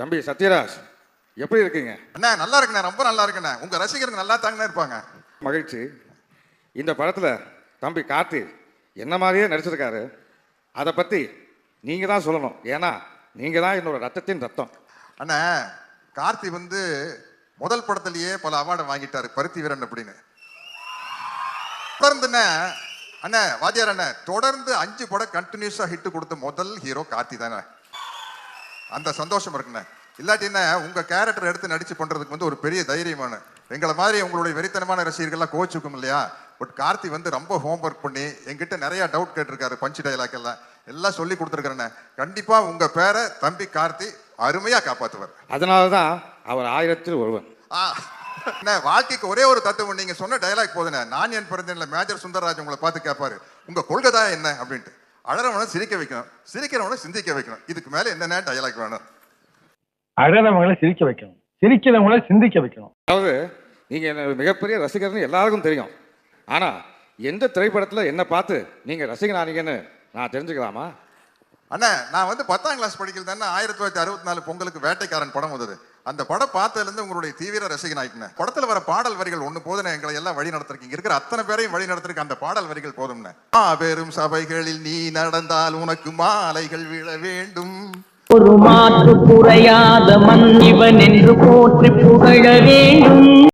தம்பி சத்யராஜ் எப்படி இருக்கீங்க? அண்ணா நல்லா இருக்குண்ணே ரொம்ப நல்லா இருக்குண்ணே. உங்க ரசிகர்கள் நல்லா தாங்கண்ணே இருப்பாங்க. மகிழ்ச்சி. இந்த படத்தில் தம்பி கார்த்தி என்ன மாதிரியே நடிச்சிருக்காரு அதை பற்றி நீங்கள் தான் சொல்லணும். ஏன்னா நீங்கள் தான் என்னோட ரத்தத்தின் ரத்தம். அண்ணா கார்த்தி வந்து முதல் படத்திலேயே பல அவார்டை வாங்கிட்டாரு பருத்தி வீரன் அப்படின்னு. தொடர்ந்துண்ணே அண்ணா வாத்தியார் அண்ணா தொடர்ந்து அஞ்சு படம் கண்டினியூஸா ஹிட் கொடுத்த முதல் ஹீரோ கார்த்தி தானே. அந்த சந்தோஷம் இருக்குண்ணே. இல்லாட்டி என்ன உங்க கேரக்டர் எடுத்து நடிச்சு பண்றதுக்கு வந்து ஒரு பெரிய தைரியமான. எங்களை மாதிரி உங்களுடைய வெறித்தனமான ரசிகர்கள்லாம் கோச்சுக்கும் இல்லையா? பட் கார்த்தி வந்து ரொம்ப ஹோம்ஒர்க் பண்ணி என்கிட்ட நிறைய டவுட் கேட்டிருக்காரு பஞ்சு டைலாக் எல்லாம். எல்லாம் சொல்லி கொடுத்துருக்காருண்ணே கண்டிப்பா உங்க பேரை தம்பி கார்த்தி அருமையா காப்பாத்துவார். அதனால தான் அவர் ஆயிரத்தில் ஒருவன். ஆ, அண்ணே, வாழ்க்கைக்கு ஒரே ஒரு தத்துவம் நீங்க சொன்ன டயலாக் போதுண்ணே. நான் என் பிறந்தேன்ல மேஜர் சுந்தரராஜ் உங்களை பார்த்து கேட்பாரு உங்க கொள்கை தான் என்ன? அப்படின்ட்டு. அழறவனை சிரிக்க வைக்கணும். சிரிக்கிறவனை சிந்திக்க வைக்கணும். இதுக்கு மேல என்னென்ன டயலாக் வேணும்? அழறவங்களை சிரிக்க வைக்கணும். சிரிக்கிறவங்களை சிந்திக்க வைக்கணும். அதாவது நீங்கள் என்ன மிகப்பெரிய ரசிகர்னு எல்லாருக்கும் தெரியும். ஆனால் எந்த திரைப்படத்தில் என்ன பார்த்து நீங்கள் ரசிகனானீங்கன்னு நான் தெரிஞ்சுக்கலாமா? அண்ணா நான் வந்து பத்தாம் கிளாஸ் படிக்கிறது தானே ஆயிரத்தி தொள்ளாயிரத்தி அறுபத்தி நாலு பொங்கலுக்கு வேட்டைக்காரன் படம் வந்தது. அந்த படம் பார்த்ததுலேருந்து உங்களுடைய தீவிர ரசிகன் ஆயிட்டுனேன் படத்துல வர பாடல் வரிகள் ஒன்று போதுனே எங்களை எல்லாம் வழி நடத்திருக்கீங்க. இருக்கிற அத்தனை பேரையும் வழி நடத்திருக்க அந்த பாடல் வரிகள் போதும்னு மாபெரும் பெரும் சபைகளில் நீ நடந்தால் உனக்கு மாலைகள் விழ வேண்டும். ஒரு மாற்று குறையாத மன் இவன் என்று போற்றி புகழ வேண்டும்.